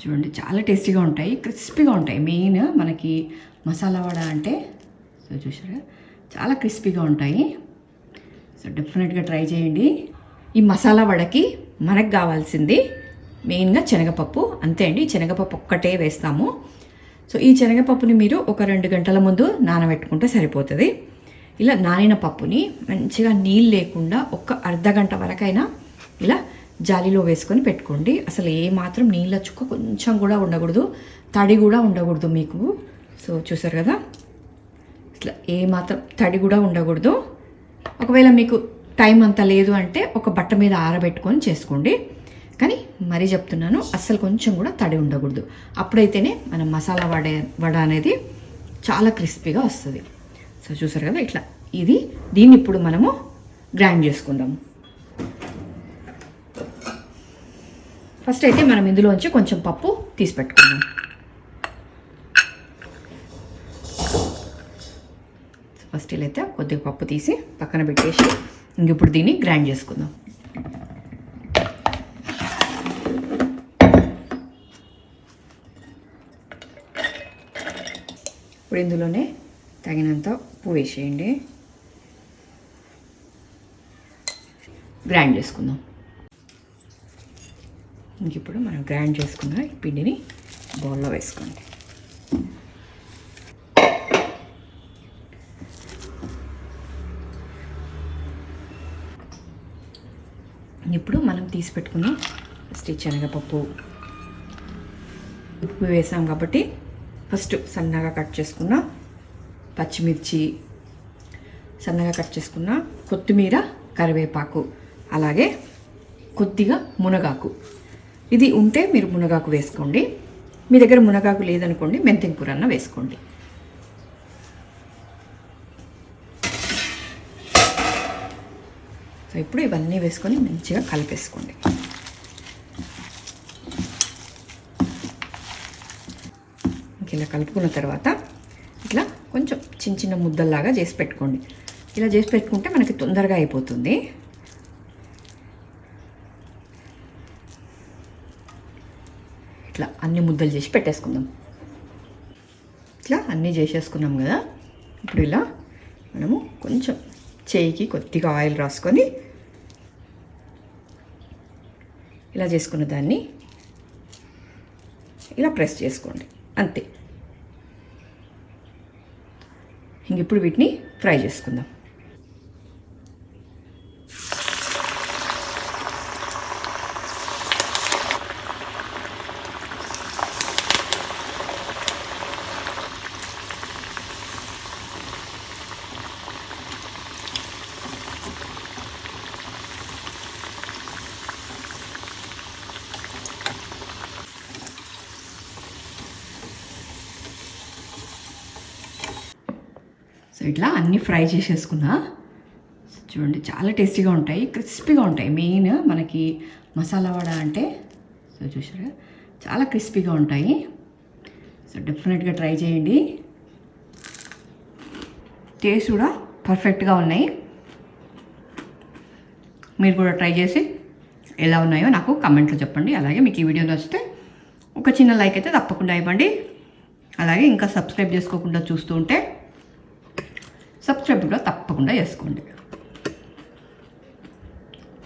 చూడండి చాలా టేస్టీగా ఉంటాయి క్రిస్పీగా ఉంటాయి. మెయిన్ మనకి మసాలా వడ అంటే సో చూసారా చాలా క్రిస్పీగా ఉంటాయి. సో డెఫినెట్గా ట్రై చేయండి. ఈ మసాలా వడకి మనకు కావాల్సింది మెయిన్గా శనగపప్పు. అంతే అండి శనగపప్పు ఒక్కటే వేస్తాము. సో ఈ శనగపప్పుని మీరు ఒక రెండు గంటల ముందు నానబెట్టుకుంటే సరిపోతుంది. ఇలా నానిన పప్పుని మంచిగా నీళ్ళు లేకుండా ఒక అర్ధ గంట వరకైనా ఇలా జాలీలో వేసుకొని పెట్టుకోండి. అసలు ఏ మాత్రం నీళ్ళ చుక్క కొంచెం కూడా ఉండకూడదు. తడి కూడా ఉండకూడదు మీకు. సో చూసారు కదా? ఇట్లా ఏ మాత్రం తడి కూడా ఉండకూడదు. ఒకవేళ మీకు టైం అంత లేదు అంటే ఒక బట్ట మీద ఆరబెట్టుకొని చేసుకోండి. కానీ మరీ చెప్తున్నాను అస్సలు కొంచెం కూడా తడి ఉండకూడదు. అప్పుడైతేనే మనం మసాలా వడ వడ అనేది చాలా క్రిస్పీగా వస్తుంది. సో చూసారు కదా? ఇట్లా ఇది. దీన్ని ఇప్పుడు మనము గ్రైండ్ చేసుకుందాము ఫస్ట్ అయితే మనం ఇందులోంచి కొంచెం పప్పు తీసి పెట్టుకుందాం. ఫస్ట్ ఇలా అయితే కొద్దిగా పప్పు తీసి పక్కన పెట్టేసి ఇంక ఇప్పుడు దీన్ని గ్రైండ్ చేసుకుందాం. ఇప్పుడు ఇందులోనే తగినంత ఉప్పు వేసేయండి. గ్రైండ్ చేసుకుందాం. ఇంక ఇప్పుడు మనం గ్రైండ్ చేసుకున్న ఈ పిండిని బౌల్లో వేసుకోండి. ఇప్పుడు మనం తీసి పెట్టుకున్న ఫస్ట్ శనగపప్పు ఉప్పు వేసాం కాబట్టి ఫస్ట్ సన్నగా కట్ చేసుకున్న పచ్చిమిర్చి సన్నగా కట్ చేసుకున్న కొత్తిమీర కరివేపాకు అలాగే కొద్దిగా మునగాకు. ఇది ఉంటే మీరు మునగాకు వేసుకోండి. మీ దగ్గర మునగాకు లేదనుకోండి మెంతింగ్ కూర అన్న వేసుకోండి. సో ఇప్పుడు ఇవన్నీ వేసుకొని మంచిగా కలిపేసుకోండి. ఇలా కలుపుకున్న తర్వాత ఇట్లా కొంచెం చిన్న చిన్న ముద్దల్లాగా చేసి పెట్టుకోండి. ఇలా చేసి పెట్టుకుంటే మనకి తొందరగా అయిపోతుంది. ఇట్లా అన్ని ముద్దలు చేసి పెట్టేసుకుందాం. ఇట్లా అన్నీ చేసేసుకున్నాం కదా. ఇప్పుడు ఇలా మనము కొంచెం చేయికి కొద్దిగా ఆయిల్ రాసుకొని ఇలా చేసుకున్న దాన్ని ఇలా ప్రెస్ చేసుకోండి. అంతే. ఇంక ఇప్పుడు వీటిని ఫ్రై చేసుకుందాం. సో ఇట్లా అన్నీ ఫ్రై చేసేసుకున్నా. చూడండి చాలా టేస్టీగా ఉంటాయి క్రిస్పీగా ఉంటాయి. మెయిన్ మనకి మసాలా వడ అంటే సో చూసారా చాలా క్రిస్పీగా ఉంటాయి. సో డెఫినెట్గా ట్రై చేయండి. టేస్ట్ కూడా పర్ఫెక్ట్గా ఉన్నాయి. మీరు కూడా ట్రై చేసి ఎలా ఉన్నాయో నాకు కమెంట్లో చెప్పండి. అలాగే మీకు ఈ వీడియో నచ్చితే ఒక చిన్న లైక్ అయితే తప్పకుండా ఇవ్వండి. అలాగే ఇంకా సబ్స్క్రైబ్ చేసుకోకుండా చూస్తూ ఉంటే సబ్స్క్రైబ్ కూడా తప్పకుండా చేసుకోండి.